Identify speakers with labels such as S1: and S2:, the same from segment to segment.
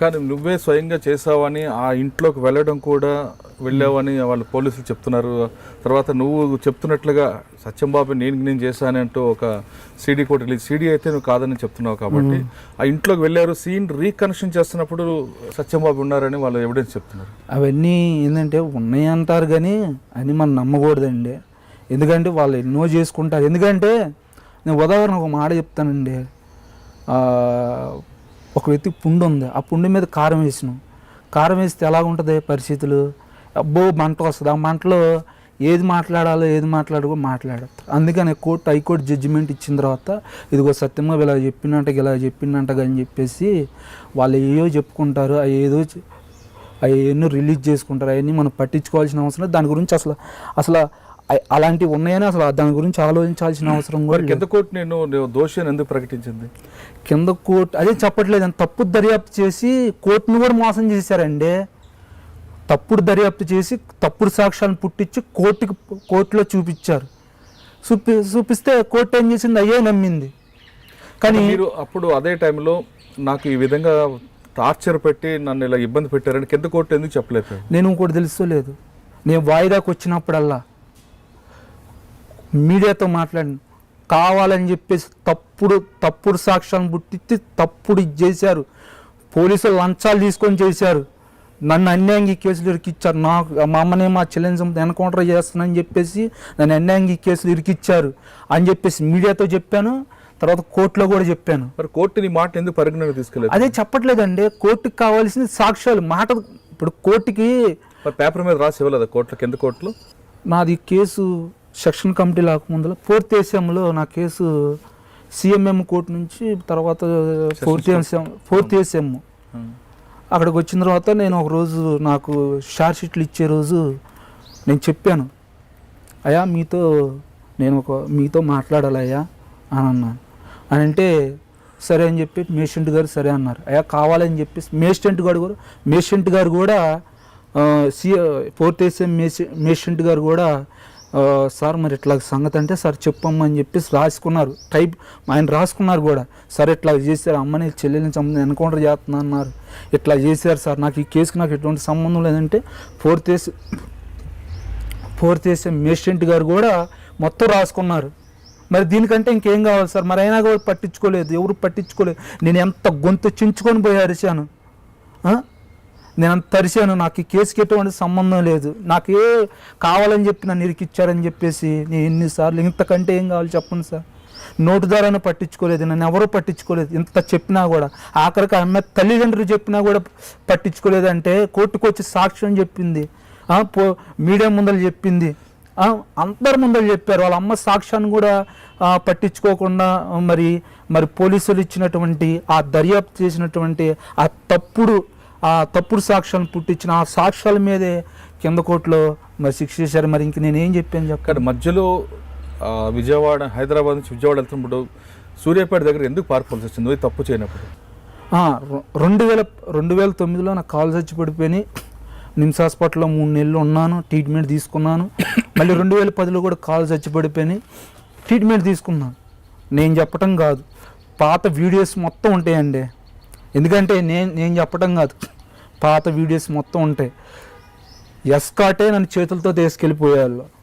S1: కానీ నువ్వే స్వయంగా చేసావని ఆ ఇంట్లోకి వెళ్ళడం కూడా వెళ్ళావని వాళ్ళు పోలీసులు చెప్తున్నారు. తర్వాత నువ్వు చెప్తున్నట్లుగా సత్యంబాబు నేను నేను చేశానంటూ ఒక సీడీ కూడా రిలీజ్ సీడీ అయితే నువ్వు కాదని చెప్తున్నావు కాబట్టి ఆ ఇంట్లోకి వెళ్ళారు సీన్ రీకనెక్షన్ చేస్తున్నప్పుడు సత్యంబాబు ఉన్నారని వాళ్ళు ఎవిడెన్స్ చెప్తున్నారు.
S2: అవన్నీ ఏంటంటే ఉన్నాయి అంటారు కానీ అని మనం నమ్మకూడదండి. ఎందుకంటే వాళ్ళు ఎన్నో చేసుకుంటారు. ఎందుకంటే నేను ఉదాహరణ ఒక మాట చెప్తానండి. ఒక వ్యక్తి పుండు ఉంది. ఆ పుండు మీద కారం వేసినాం. కారం వేస్తే ఎలా ఉంటుంది పరిస్థితులు? అబ్బో మంట వస్తుంది? ఆ మంటలో ఏది మాట్లాడాలో ఏది మాట్లాడకో మాట్లాడతారు అందుకని కోర్టు హైకోర్టు జడ్జిమెంట్ ఇచ్చిన తర్వాత ఇదిగో సత్యంగా ఇలా చెప్పినట్టు ఇలా చెప్పినట్ట అని చెప్పేసి వాళ్ళు ఏయో చెప్పుకుంటారు అవి ఏదో అవి ఎన్నో రిలీజ్ చేసుకుంటారు అవన్నీ మనం పట్టించుకోవాల్సిన అవసరం దాని గురించి అసలు అసలు అలాంటివి ఉన్నాయని అసలు దాని గురించి ఆలోచించాల్సిన అవసరం కూడా లేదు.
S1: కింద కోర్టు నేను దోషి ఎందుకు ప్రకటించింది?
S2: కింద కోర్టు అదే చెప్పట్లేదు అని తప్పుడు దర్యాప్తు చేసి కోర్టును కూడా మోసం చేశారండి. తప్పుడు దర్యాప్తు చేసి తప్పుడు సాక్ష్యాలను పుట్టించి కోర్టుకి కోర్టులో చూపించారు. చూపి చూపిస్తే కోర్టు ఏం చేసింది? అయ్యే నమ్మింది. కానీ
S1: మీరు అప్పుడు అదే టైంలో నాకు ఈ విధంగా టార్చర్ పెట్టి నన్ను ఇలా ఇబ్బంది పెట్టారని కింద కోర్టు ఎందుకు చెప్పలేదు?
S2: నేను ఇంకోటి తెలుసుకోలేదు నేను వాయిదాకు వచ్చినప్పుడల్లా మీడియాతో మాట్లాడిన కావాలని చెప్పేసి తప్పుడు తప్పుడు సాక్ష్యాలను పుట్టించి తప్పుడు ఇది చేశారు. పోలీసులు లంచాలు తీసుకొని చేశారు. నన్ను అన్యాయంగా ఈ కేసులు ఇరికిచ్చారు. నాకు మా అమ్మనే మా చెల్లెని ఎన్కౌంటర్ చేస్తానని చెప్పేసి నన్ను అన్యాయంగా ఈ కేసులు ఇరికిచ్చారు అని చెప్పేసి మీడియాతో చెప్పాను. తర్వాత కోర్టులో కూడా చెప్పాను.
S1: మరి కోర్టు నీ మాట ఎందుకు పరిగణన తీసుకెళ్ళలేదు
S2: అదే చెప్పట్లేదండి. కోర్టుకి కావాల్సిన సాక్ష్యాలు మాట ఇప్పుడు కోర్టుకి
S1: పేపర్ మీద రాసి ఇవ్వలేదా కోర్టులో? కింద కోర్టులో?
S2: నాది కేసు సెక్షన్ కమిటీ లేకముందులో ఫోర్త్ ఏసీఎంలో నా కేసు సిఎంఎం కోర్టు నుంచి తర్వాత ఫోర్త్ ఏసీఎం ఫోర్త్ ఏసీఎం అక్కడికి వచ్చిన తర్వాత నేను ఒక రోజు నాకు షార్ట్ షీట్లు ఇచ్చే రోజు నేను చెప్పాను అయ్యా మీతో నేను ఒక మీతో మాట్లాడాలి అయ్యా అని అన్నాను. అని అంటే సరే అని చెప్పి మేషెంట్ గారు సరే అన్నారు. అయ్యా కావాలని చెప్పేసి మేస్టెంట్ గారు కూడా మేషెంట్ గారు కూడా సి ఫోర్త్ ఏసీఎం మేసి మేషెంట్ గారు కూడా సార్ మరి ఇట్లా సంగతి అంటే సార్ చెప్పమ్మని అని చెప్పేసి రాసుకున్నారు. టైప్ ఆయన రాసుకున్నారు కూడా. సార్ ఇట్లా చేశారు? అమ్మని చెల్లెల్ని సంబంధం ఎన్కౌంటర్ చేస్తున్నా అన్నారు. ఇట్లా చేశారు సార్? నాకు ఈ కేసుకి నాకు ఎటువంటి సంబంధం లేదంటే ఫోర్త్ ఏసీ ఫోర్త్ ఏసీ మేస్టెంట్ గారు కూడా మొత్తం రాసుకున్నారు. మరి దీనికంటే ఇంకేం కావాలి సార్? మరి అయినా కూడా పట్టించుకోలేదు. ఎవరు పట్టించుకోలేదు. నేను ఎంత గొంతు చించుకొని పోయి అరిచాను. నేను అంత తరిశాను నాకు ఈ కేసుకి ఎటువంటి సంబంధం లేదు. నాకు ఏ కావాలని చెప్పి నన్ను ఇరికిచ్చారని చెప్పేసి నేను ఎన్నిసార్లు ఇంతకంటే ఏం కావాలి చెప్పండి సార్? నోటు ద్వారానే పట్టించుకోలేదు నన్ను ఎవరూ పట్టించుకోలేదు. ఇంత చెప్పినా కూడా ఆఖరికి అమ్మ తల్లిదండ్రులు చెప్పినా కూడా పట్టించుకోలేదంటే కోర్టుకు వచ్చి సాక్ష్యం చెప్పింది. పో మీడియా ముందర చెప్పింది. అందరి ముందర చెప్పారు. వాళ్ళ అమ్మ సాక్ష్యాన్ని కూడా పట్టించుకోకుండా మరి మరి పోలీసులు ఇచ్చినటువంటి ఆ దర్యాప్తు చేసినటువంటి ఆ తప్పుడు ఆ తప్పుడు సాక్ష్యాలను పుట్టించిన ఆ సాక్ష్యాల మీదే కింద కోర్టులో మరి శిక్ష చేశారు. మరి ఇంక నేను ఏం చెప్పాను చెప్పండి
S1: మధ్యలో విజయవాడ హైదరాబాద్ నుంచి విజయవాడ వెళ్తున్నప్పుడు సూర్యాపేట దగ్గర ఎందుకు పారిపోవాల్సి వచ్చింది? తప్పు చేయనప్పుడు.
S2: రెండు వేల రెండు వేల తొమ్మిదిలో నాకు కాలు చచ్చి పడిపోయి నిమ్స్ హాస్పిటల్లో మూడు నెలలు ఉన్నాను ట్రీట్మెంట్ తీసుకున్నాను. మళ్ళీ రెండు వేల పదిలో కూడా కాలు చచ్చి పడిపోయి ట్రీట్మెంట్ తీసుకున్నాను. నేను చెప్పటం కాదు. పాత వీడియోస్ మొత్తం ఉంటాయండి. ఎందుకంటే నేను నేను చెప్పడం కాదు. పాత వీడియోస్ మొత్తం ఉంటాయి. ఎస్కాటే నన్ను చేతులతో తీసుకెళ్ళిపోయేవాళ్ళు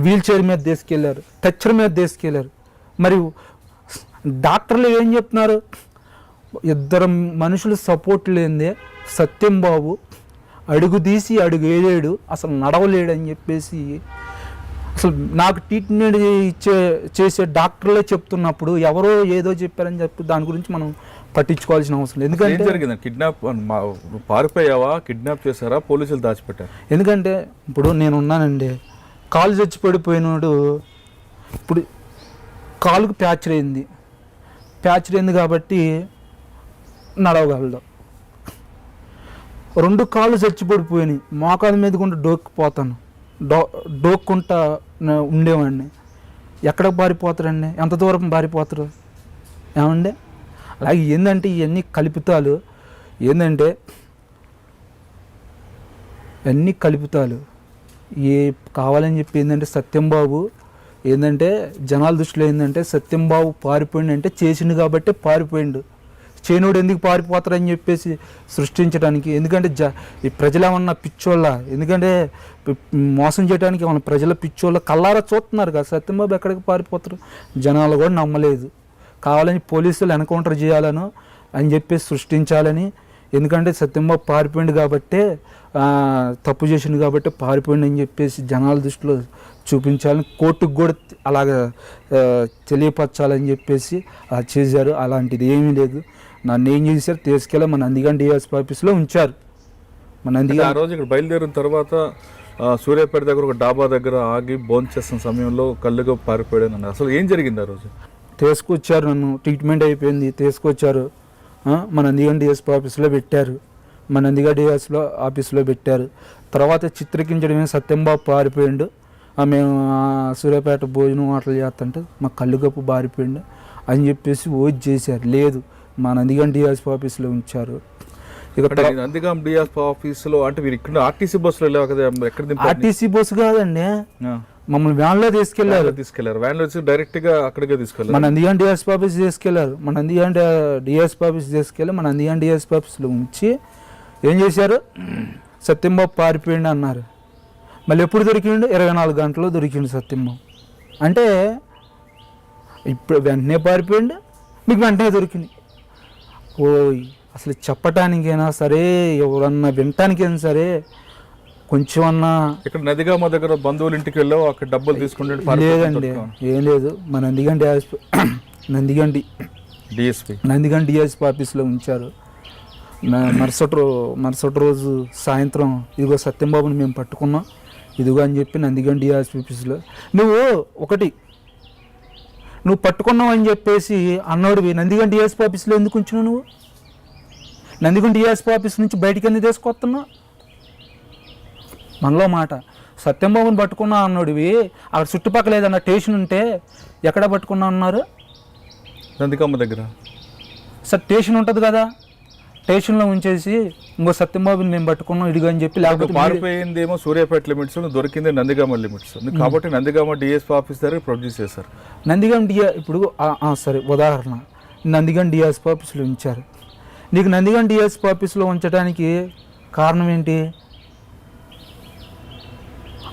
S2: వీల్ చైర్ మీద తీసుకెళ్ళారు. టచ్చర్ మీద తీసుకెళ్ళారు. మరియు డాక్టర్లు ఏం చెప్తున్నారు? ఇద్దరు మనుషులు సపోర్ట్ లేనిదే సత్యం బాబు అడుగు తీసి అడుగు వేయలేడు అసలు నడవలేడు అని చెప్పేసి అసలు నాకు ట్రీట్మెంట్ ఇచ్చే చేసే డాక్టర్లే చెప్తున్నప్పుడు ఎవరో ఏదో చెప్పారని చెప్పి దాని గురించి మనం పట్టించుకోవాల్సిన అవసరం లేదు. ఎందుకంటే
S1: జరిగింది? కిడ్నాప్ పారిపోయావా? కిడ్నాప్ చేశారా? పోలీసులు దాచిపెట్టారు?
S2: ఎందుకంటే ఇప్పుడు నేను ఉన్నానండి. కాలు చచ్చి పడిపోయినాడు. ఇప్పుడు కాలుకు ప్యాచర్ అయింది. ప్యాచర్ అయింది కాబట్టి నడవగలడు. రెండు కాళ్ళు చచ్చి పడిపోయినాయి. మోకాల మీద కూడా డోక్కిపోతాను డో డోక్కుంటా ఉండేవాడిని. ఎక్కడికి పారిపోతారండి ఎంత దూరం పారిపోతారు ఏమండి? అలాగే ఏంటంటే ఇవన్నీ కల్పితాలు. ఏంటంటే అన్నీ కలుపుతాలు. ఏ కావాలని చెప్పి ఏంటంటే సత్యం బాబు ఏంటంటే జనాల దృష్టిలో ఏంటంటే సత్యంబాబు పారిపోయిండు అంటే చేసిండు కాబట్టి పారిపోయిండు. చేనుడు ఎందుకు పారిపోతారని చెప్పేసి సృష్టించడానికి. ఎందుకంటే జ ఈ ప్రజలు ఏమన్నా పిచ్చోళ్ళ? ఎందుకంటే మోసం చేయడానికి ఏమన్నా ప్రజల పిచ్చోళ్ళ కల్లారా చూస్తున్నారు కదా? సత్యంబాబు ఎక్కడికి పారిపోతారు? జనాలు కూడా నమ్మలేదు. కావాలని పోలీసులు ఎన్కౌంటర్ చేయాలను అని చెప్పేసి సృష్టించాలని. ఎందుకంటే సత్యంబాబు పారిపోయింది కాబట్టే తప్పు చేసిండు కాబట్టి పారిపోయింది అని చెప్పేసి జనాల దృష్టిలో చూపించాలని కోర్టుకు కూడా అలాగ తెలియపరచాలని చెప్పేసి అలా చేశారు. అలాంటిది ఏమీ లేదు. నన్ను ఏం చేశారు తీసుకెళ్ళి మన నందిగాం డిఎస్పీ ఆఫీస్లో ఉంచారు. మన నందిగాం
S1: ఆ రోజు ఇక్కడ బయలుదేరిన తర్వాత సూర్యాపేట దగ్గర ఒక డాబా దగ్గర ఆగి భోజనం చేస్తున్న సమయంలో కళ్ళుగా పారిపోయాడు అన్నారు అసలు ఏం జరిగింది ఆ రోజు?
S2: తీసుకొచ్చారు నన్ను. ట్రీట్మెంట్ అయిపోయింది. తీసుకొచ్చారు. మన నందిగం డిఎస్పీ ఆఫీస్లో పెట్టారు. మన నందిగం డిఎస్పీ ఆఫీస్లో పెట్టారు. తర్వాత చిత్రీకరించడమే సత్యంబాబు పారిపోయిండు. మేము ఆ, సూర్యాపేట భోజనం ఆటలు చేస్తుంటే మా కళ్ళు కప్పు పారిపోయిండు అని చెప్పేసి ఓజ్ చేశారు. లేదు మా నందిగం డిఎస్పీ ఆఫీస్లో ఉంచారు. ఇక
S1: నందిగాం డిఎస్ ఆఫీసులో అంటే మీరు ఇక్కడ ఆర్టీసీ బస్సులో వెళ్ళావు కదా ఎక్కడ
S2: ఆర్టీసీ బస్సు కాదండి. మమ్మల్ని వ్యాన్లో
S1: తీసుకెళ్ళారు. తీసుకెళ్ళారు. వ్యాన్లో వచ్చి డైరెక్ట్గా అక్కడికే తీసుకెళ్ళారు.
S2: మన నందిగాం డిఎస్పీ ఆఫీస్ తీసుకెళ్ళారు. మన నందిగాం డిఎస్పీ ఆఫీస్ తీసుకెళ్ళి మన నందిగాం డిఎస్పీ ఆఫీస్లో ఉంచి ఏం చేశారు? సత్యంబాబు పారిపోయిండు అన్నారు. మళ్ళీ ఎప్పుడు దొరికిండు? ఇరవై నాలుగు గంటల్లో దొరికిండు సత్యంబాబు అంటే ఇప్పుడు వెంటనే పారిపోయిండు మీకు వెంటనే దొరికింది. ఓయ్ అసలు చెప్పటానికైనా సరే ఎవరన్నా వినటానికైనా సరే కొంచెం అన్నా
S1: ఇక్కడ నదిగామ దగ్గర బంధువుల ఇంటికి వెళ్ళావు అక్కడ డబ్బులు తీసుకుంటే
S2: లేదండి ఏం లేదు. మన నందిగం డిఎస్పీ నందిగండి.
S1: డిఎస్పీ.
S2: నందిగం డిఎస్పీ ఆఫీస్లో ఉంచారు. మరుసటి రో మరుసటి రోజు సాయంత్రం ఇదిగో సత్యంబాబుని మేము పట్టుకున్నాం. ఇదిగో అని చెప్పి నందిగం డిఎస్పీ ఆఫీస్లో నువ్వు ఒకటి నువ్వు పట్టుకున్నావు అని చెప్పేసి అన్నోడివి నందిగం డిఎస్పీ ఆఫీస్లో ఎందుకు ఉంచినావు నువ్వు? నందిగం డిఎస్పీ ఆఫీస్ నుంచి బయటికి ఎందుకు తీసుకొస్తున్నావు మనలో మాట సత్యంబాబుని పట్టుకున్నా అన్నోడివి అక్కడ చుట్టుపక్కల ఏదన్నా స్టేషన్ ఉంటే ఎక్కడ పట్టుకున్నా అన్నారు?
S1: నందిగామ దగ్గర.
S2: సార్ స్టేషన్ ఉంటుంది కదా స్టేషన్లో ఉంచేసి ఇంకో సత్యంబాబుని మేము పట్టుకున్నాం ఇదిగో అని చెప్పి లేకపోతే
S1: పారిపోయింది ఏమో సూర్యాపేట లిమిట్స్ దొరికింది నందిగామ లిమిట్స్ కాబట్టి నందిగామ డిఎస్పీ ఆఫీస్ దగ్గర ప్రొడ్యూస్ చేశారు.
S2: నందిగం డిఆ ఇప్పుడు సరే ఉదాహరణ. నందిగం డిఎస్పీ ఆఫీస్లో ఉంచారు. నీకు నందిగం డిఎస్పీ ఆఫీస్లో ఉంచడానికి కారణం ఏంటి?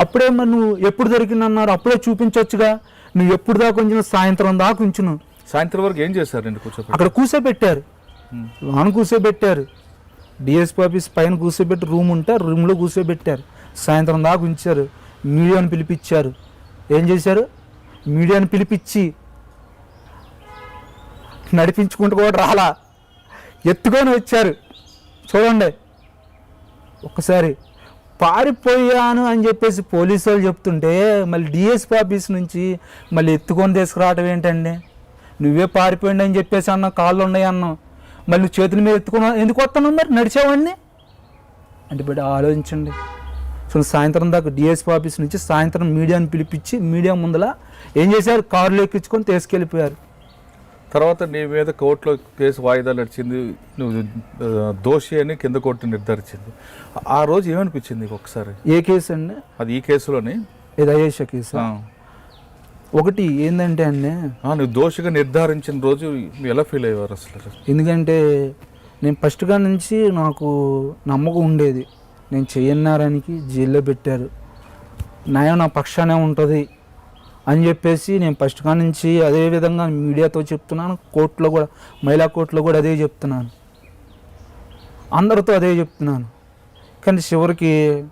S2: అప్పుడే మరి నువ్వు ఎప్పుడు దొరికిందన్నారు అప్పుడే చూపించవచ్చుగా నువ్వు ఎప్పుడు దాకా ఉంచిన సాయంత్రం దాకా ఉంచును
S1: సాయంత్రం వరకు ఏం చేశారు
S2: అక్కడ కూర్చోబెట్టారు లోన కూర్చోబెట్టారు డిఎస్పీ ఆఫీస్ పైన కూర్చోబెట్టి రూమ్ ఉంటే రూమ్లో కూర్చోబెట్టారు సాయంత్రం దాకా ఉంచారు. మీడియాను పిలిపించారు. ఏం చేశారు? మీడియాని పిలిపించి నడిపించుకుంటూ కూడా రాలా. ఎత్తుకొని వచ్చారు. చూడండి. ఒక్కసారి పారిపోయాను అని చెప్పేసి పోలీసు వాళ్ళు చెప్తుంటే మళ్ళీ డిఎస్పీ ఆఫీస్ నుంచి మళ్ళీ ఎత్తుకొని తీసుకురావటం ఏంటండి? నువ్వే పారిపోయింది అని చెప్పేసి అన్న కాళ్ళు ఉన్నాయి అన్నావు మళ్ళీ నువ్వు చేతుల మీద ఎత్తుకున్నా ఎందుకు వస్తున్నావు మరి? నడిచావన్నీ అంటే బిడ్డ ఆలోచించండి. సో సాయంత్రం దాకా డిఎస్పీ ఆఫీస్ నుంచి సాయంత్రం మీడియాని పిలిపించి మీడియా ముందల ఏం చేశారు? కారులో ఎక్కించుకొని తీసుకెళ్ళిపోయారు.
S1: తర్వాత నీ మీద కోర్టులో కేసు వాయిదా నడిచింది. నువ్వు దోషి అని కింద కోర్టు నిర్ధారించింది. ఆ రోజు ఏమనిపించింది ఒకసారి?
S2: ఏ కేసు అండి?
S1: అది ఈ కేసులోని?
S2: ఇది అయేష కేసు. ఒకటి ఏంటంటే అండి
S1: నువ్వు దోషిగా నిర్ధారించిన రోజు ఎలా ఫీల్ అయ్యేవారు అసలు?
S2: ఎందుకంటే నేను ఫస్ట్గా నుంచి నాకు నమ్మకం ఉండేది. నేను చెయ్యన్నారానికి జైల్లో పెట్టారు. న్యాయం నా పక్షానే ఉంటుంది అని చెప్పేసి నేను ఫస్ట్గా నుంచి అదే విధంగా మీడియాతో చెప్తున్నాను. కోర్టులో కూడా మహిళా కోర్టులో కూడా అదే చెప్తున్నాను. అందరితో అదే చెప్తున్నాను. కానీ చివరికి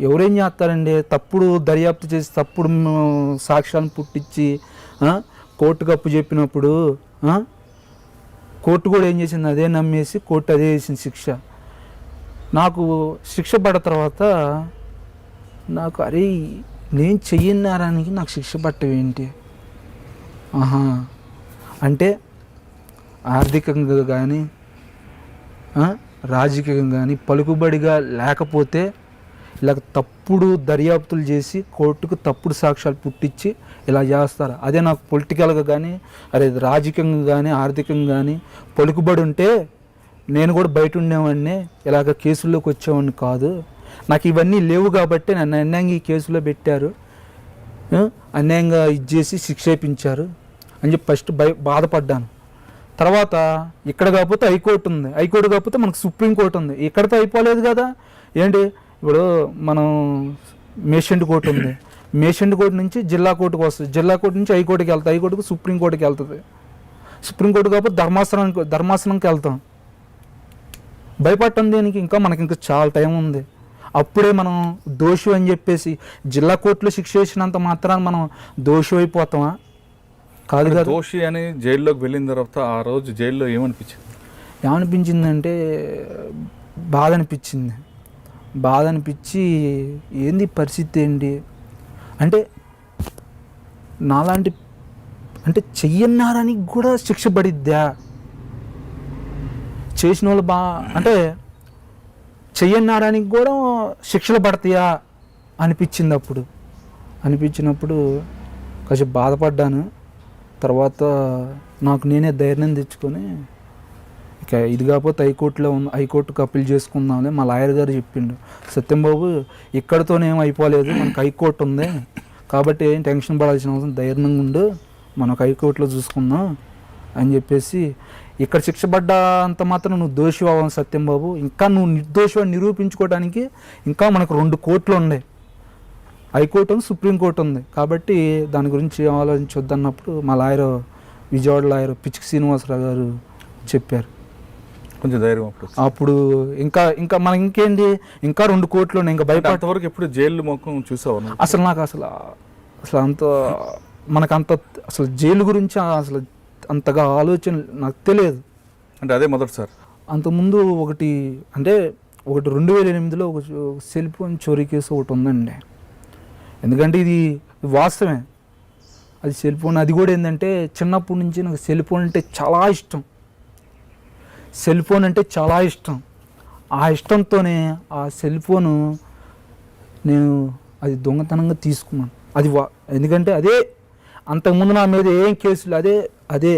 S2: ఎవరేం చేస్తారండి? తప్పుడు దర్యాప్తు చేసి తప్పుడు సాక్ష్యాలను పుట్టించి కోర్టు కోర్టుకు అప్పు చెప్పినప్పుడు కోర్టు కూడా ఏం చేసింది? అదే నమ్మేసి కోర్టు అదే చేసింది శిక్ష. నాకు శిక్ష పడ్డ తర్వాత నాకు అరే నేను చెయ్యన్నారానికి నాకు శిక్ష పట్టవేంటి ఆహా. అంటే ఆర్థికంగా కానీ రాజకీయంగా కానీ పలుకుబడిగా లేకపోతే ఇలా తప్పుడు దర్యాప్తులు చేసి కోర్టుకు తప్పుడు సాక్ష్యాలు పుట్టించి ఇలా చేస్తారు? అదే నాకు పొలిటికల్గా కానీ అరే రాజకీయంగా కానీ ఆర్థికంగా కానీ పలుకుబడి ఉంటే నేను కూడా బయట ఉండేవాడిని ఇలాగ కేసుల్లోకి వచ్చేవాడిని కాదు. నాకు ఇవన్నీ లేవు కాబట్టి నన్ను అన్యాయంగా ఈ కేసులో పెట్టారు. అన్యాయంగా ఇచ్చేసి శిక్ష వేయించారు అని చెప్పి ఫస్ట్ భయ బాధపడ్డాను. తర్వాత ఇక్కడ కాకపోతే హైకోర్టు ఉంది. హైకోర్టు కాకపోతే మనకు సుప్రీంకోర్టు ఉంది. ఇక్కడితో అయిపోలేదు కదా. ఏంటి? ఇప్పుడు మనం మేషెంట్ కోర్టు ఉంది. మేషెంట్ కోర్టు నుంచి జిల్లా కోర్టుకు వస్తుంది. జిల్లా కోర్టు నుంచి హైకోర్టుకి వెళ్తాయి హైకోర్టుకు సుప్రీంకోర్టుకి వెళ్తుంది. సుప్రీంకోర్టు కాకపోతే ధర్మాసనానికి ధర్మాసనంకి వెళ్తాం. భయపడటం దేనికి? ఇంకా మనకి ఇంకా చాలా టైం ఉంది. అప్పుడే మనం దోషి అని చెప్పేసి జిల్లా కోర్టులో శిక్ష వేసినంత మాత్రాన మనం దోషి అయిపోతామా? కాదు కదా.
S1: దోషి అని జైల్లోకి వెళ్ళిన తర్వాత ఆ రోజు జైల్లో ఏమనిపించింది?
S2: ఏమనిపించిందంటే బాధ అనిపించింది. బాధ అనిపించి ఏంది పరిస్థితి ఏంటి? అంటే నాలాంటి అంటే చెయ్యన్నారానికి కూడా శిక్ష పడిద్దా? చేసిన వాళ్ళు బా అంటే చెయ్యన్నారానికి కూడా శిక్షలు పడతాయా? అనిపించింది అప్పుడు అనిపించినప్పుడు కొంచెం బాధపడ్డాను. తర్వాత నాకు నేనే ధైర్యం తెచ్చుకొని ఇక ఇది కాకపోతే హైకోర్టులో ఉన్న హైకోర్టుకు అప్పీల్ చేసుకుందామని మా లాయర్ గారు చెప్పిండు. సత్యంబాబు ఇక్కడితోనే ఏం అయిపోలేదు మనకు హైకోర్టు ఉంది. కాబట్టి ఏం టెన్షన్ పడాల్సిన అవసరం ధైర్యంగా ఉండు మనకు హైకోర్టులో చూసుకుందాం అని చెప్పేసి ఇక్కడ శిక్ష అంత మాత్రం నువ్వు దోషి అవ్వను సత్యంబాబు ఇంకా నువ్వు నిర్దోషి నిరూపించుకోవడానికి ఇంకా మనకు రెండు కోర్టులు ఉన్నాయి. హైకోర్టు ఉంది సుప్రీంకోర్టు ఉంది. కాబట్టి దాని గురించి ఆలోచించొద్దన్నప్పుడు మా లాయర్ విజయవాడ లాయర్ పిచ్చికి శ్రీనివాసరావు గారు చెప్పారు.
S1: కొంచెం ధైర్యం అప్పుడు.
S2: అప్పుడు ఇంకా ఇంకా మనకి ఇంకేంటి ఇంకా రెండు కోట్లు ఇంకా భయపడ
S1: అంతవరకు ఎప్పుడు జైలు మొక్కం చూసావు?
S2: అసలు నాకు అసలు అసలు అంత మనకు అంత అసలు జైలు గురించి అసలు అంతగా ఆలోచన నాకు తెలియదు.
S1: అంటే అదే మొదటిసారి.
S2: అంతకుముందు ఒకటి అంటే ఒకటి రెండు వేల ఎనిమిదిలో ఒక సెల్ ఫోన్ చోరీ కేసు ఒకటి ఉందండి. ఎందుకంటే ఇది వాస్తవమే. అది సెల్ ఫోన్ అది కూడా ఏంటంటే చిన్నప్పటి నుంచి నాకు సెల్ ఫోన్ అంటే చాలా ఇష్టం. సెల్ ఫోన్ అంటే చాలా ఇష్టం. ఆ ఇష్టంతోనే ఆ సెల్ ఫోను నేను అది దొంగతనంగా తీసుకున్నాను. అది వా ఎందుకంటే అదే అంతకుముందు నా మీద ఏం కేసులు అదే అదే